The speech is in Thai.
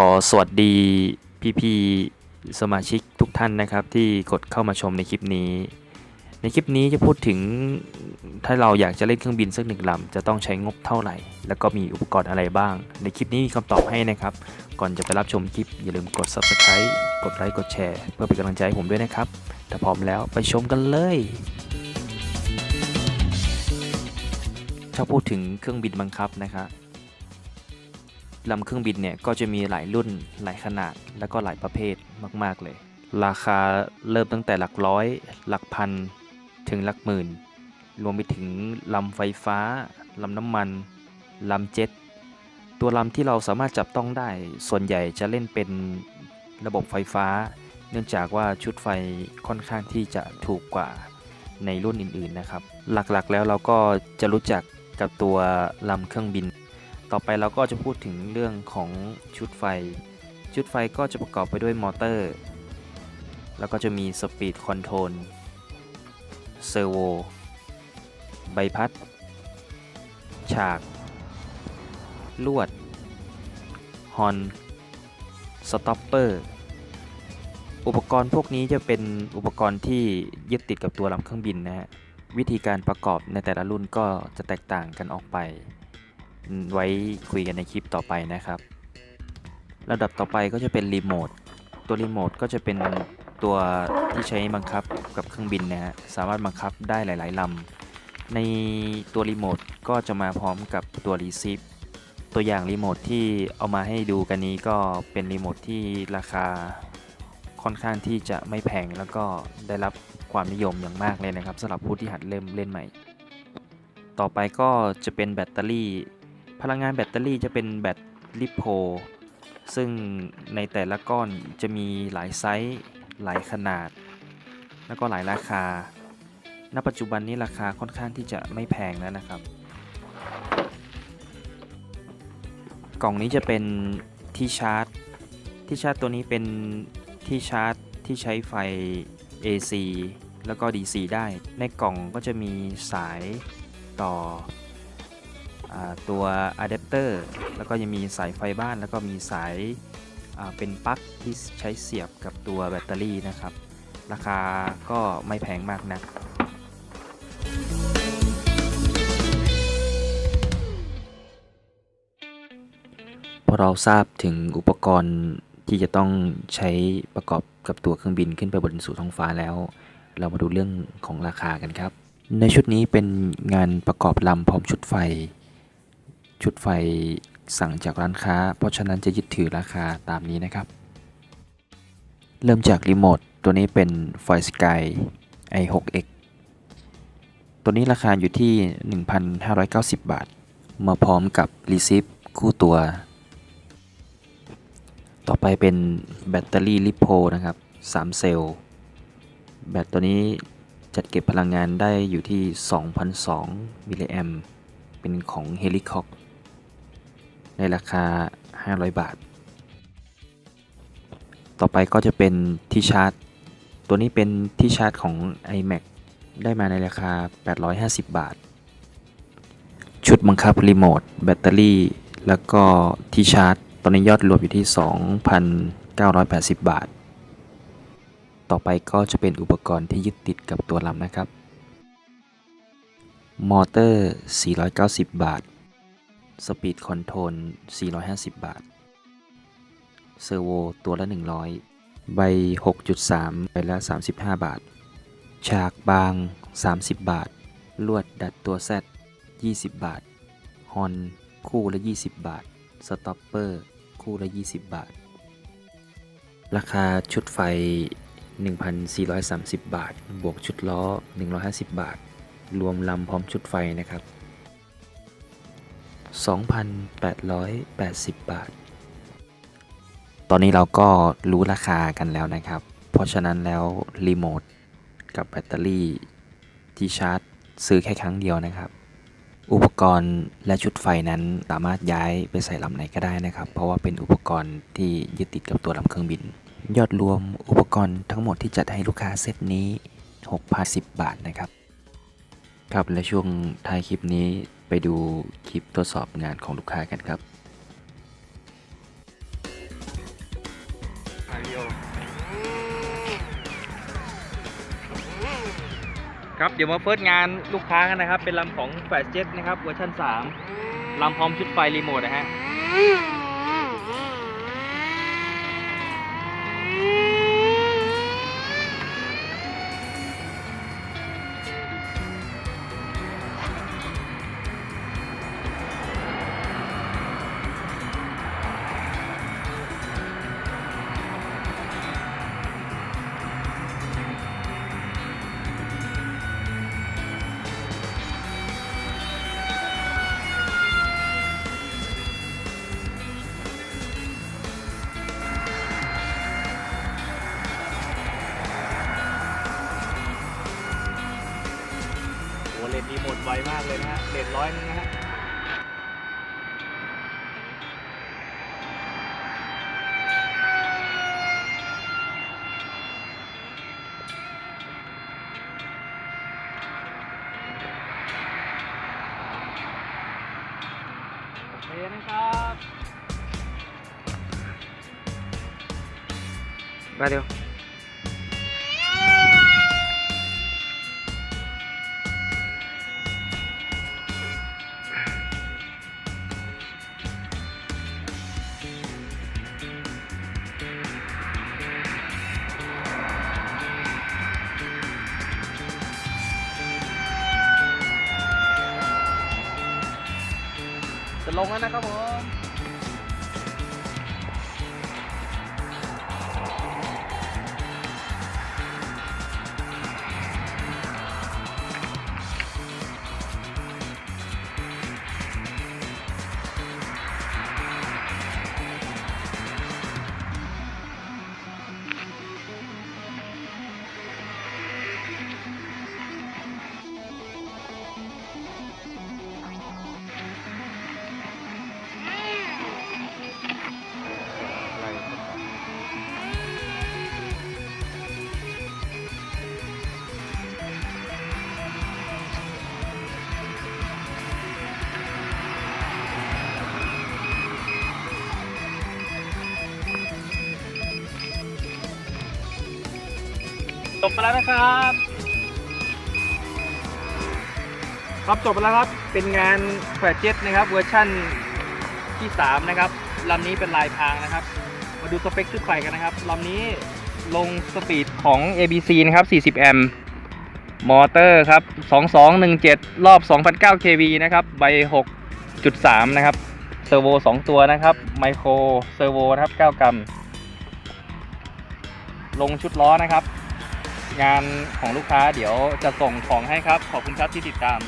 ขอสวัสดีพี่ๆสมาชิกทุกท่านนะครับที่กดเข้ามาชมในคลิปนี้ ในคลิปนี้จะพูดถึงถ้าเราอยากจะเล่นเครื่องบินสักหนึ่งลำจะต้องใช้งบเท่าไหร่ แล้วก็มีอุปกรณ์อะไรบ้าง ในคลิปนี้มีคำตอบให้นะครับ ก่อนจะไปรับชมคลิป อย่าลืมกด subscribe กดไลค์กดแชร์เพื่อเป็นกำลังใจให้ผมด้วยนะครับถ้าพร้อมแล้วไปชมกันเลยถ้าพูดถึงเครื่องบินบังคับนะครับ ลำเครื่องบินเนี่ยก็จะมีหลายรุ่นหลายขนาดแล้วก็หลายประเภทมากๆเลย ราคาเริ่มตั้งแต่หลักร้อย หลักพันถึงหลักหมื่น รวมไปถึงลำไฟฟ้าลำน้ำมันลำเจ็ตตัวลำที่เราสามารถจับต้องได้ ส่วนใหญ่จะเล่นเป็นระบบไฟฟ้า เนื่องจากว่าชุดไฟค่อนข้างที่จะถูกกว่าในรุ่นอื่นๆนะครับ หลักๆแล้วเราก็จะรู้จักกับตัวลำเครื่องบิน ต่อไปเราก็จะพูดถึงเรื่องของชุดไฟ ชุดไฟก็จะประกอบไปด้วยมอเตอร์ แล้วก็จะมีสปีดคอนโทรลเซอร์โว ใบพัด ฉาก ลวด ฮอน สต็อปเปอร์ อุปกรณ์พวกนี้จะเป็นอุปกรณ์ที่ยึดติดกับตัวลำเครื่องบินนะฮะ วิธีการประกอบในแต่ละรุ่นก็จะแตกต่างกันออกไป ไว้คุยกันในคลิปต่อไปนะครับระดับต่อไปก็จะเป็นรีโมทตัวรีโมทก็จะเป็นตัวที่ใช้บังคับกับเครื่องบินนะฮะสามารถบังคับได้หลาย ๆลำในตัวรีโมทก็จะมาพร้อมกับตัวรีซีฟตัวอย่างรีโมทที่เอามาให้ดูกันนี้ก็เป็นรีโมทที่ราคาค่อนข้างที่จะไม่แพงแล้วก็ได้รับความนิยมอย่างมากเลยนะครับสำหรับผู้ที่หัดเล่มเล่นใหม่ ต่อไปก็จะเป็นแบตเตอรี่ พลังงานแบตเตอรี่จะเป็นแบตลิโพซึ่งในแต่ละก้อนจะมีหลายไซส์ หลายขนาด แล้วก็หลายราคา ณ ปัจจุบันนี้ราคาค่อนข้างที่จะไม่แพงแล้วนะครับ กล่องนี้จะเป็นที่ชาร์จ ที่ชาร์จตัวนี้เป็นที่ชาร์จที่ใช้ไฟ AC แล้วก็ DC ได้ ในกล่องก็จะมีสายต่อ ตัวอะแดปเตอร์แล้วก็ยังมีสายไฟบ้านแล้วก็มีสายาเป็นปลั๊กที่ใช้เสียบกับตัวแบตเตอรี่นะครับ ราคาก็ไม่แพงมากนักพอเราทราบถึงอุปกรณ์ที่จะต้องใช้ประกอบกับตัวเครื่องบินขึ้นไปบนสู่ท้องฟ้าแล้ว เรามาดูเรื่องของราคากันครับ ในชุดนี้เป็นงานประกอบลำพร้อมชุดไฟ ชุดไฟสั่งจากร้านค้า เพราะฉะนั้นจะยึดถือราคาตามนี้นะครับ เริ่มจากรีโมทตัวนี้เป็น f o y Sky i6x ตัวนี้ราคาอยู่ที่ 1,590 บาท มาพร้อมกับ Receive คู่ตัว ต่อไปเป็นแบตเตอรี่ลิโพนะครับ 3 เซลล์ แบตตัวนี้จัดเก็บพลังงานได้อยู่ที่ 2,002มิลลิแอมเป็นของ h e l i c o x ในราคา 500 บาท ต่อไปก็จะเป็นที่ชาร์จ ตัวนี้เป็นที่ชาร์จของ iMac ได้มาในราคา 850 บาท ชุดบังคับรีโมทแบตเตอรี่ แล้วก็ที่ชาร์จ ตอนนี้ยอดรวมอยู่ที่ 2,980 บาท ต่อไปก็จะเป็นอุปกรณ์ที่ยึดติดกับตัวลำนะครับ มอเตอร์ 490 บาท สปีดคอนโทรล 450 บาท เซอร์โวตัวละ 100 ใบ 6.3 ใบละ 35 บาท ฉากบาง 30 บาท ลวดดัดตัวแซด20 บาท ฮอน คู่ละ 20 บาท สต็อปเปอร์ คู่ละ 20 บาท ราคาชุดไฟ 1,430 บาท บวกชุดล้อ 150 บาท รวมลำพร้อมชุดไฟนะครับ 2,880 บาท ตอนนี้เราก็รู้ราคากันแล้วนะครับ เพราะฉะนั้นแล้วรีโมทกับแบตเตอรี่ที่ชาร์จซื้อแค่ครั้งเดียวนะครับ อุปกรณ์และชุดไฟนั้นสามารถย้ายไปใส่ลำไหนก็ได้นะครับ เพราะว่าเป็นอุปกรณ์ที่ยึดติดกับตัวลำเครื่องบิน ยอดรวมอุปกรณ์ทั้งหมดที่จัดให้ลูกค้าเซตนี้6,010 บาทนะครับ ครับและช่วงท้ายคลิปนี้ ไปดูคลิปทดสอบงานของลูกค้ากันครับครับเดี๋ยวมาเฟิร์สงานลูกค้ากันนะครับ เป็นลำของแฟชเจ็ตนะครับเวอร์ชัน3ลำพร้อมชุดไฟรีโมทนะฮะ มากเลยนะฮะเลนร้อยนึงนะฮะโอเคนะครับมาเดี๋ยว ลงแล้วนะครับผม จบไปแล้วนะครับ ครับจบไปแล้วครับ เป็นงานแฟร์เจ็ตนะครับ เวอร์ชั่นที่ 3 นะครับลำนี้เป็นลายพรางนะครับ มาดูสเปคชุดไฟกันนะครับลำนี้ลงสปีดของ ABC นะครับ 40 แอมป์มอเตอร์ครับ 2217 รอบ 2,009 kV นะครับ ใบ 6.3 นะครับ เซอร์โว 2 ตัวนะครับ ไมโครเซอร์โวนะครับ 9 กรัม ลงชุดล้อนะครับ งานของลูกค้าเดี๋ยวจะส่งของให้ครับ ขอบคุณครับที่ติดตาม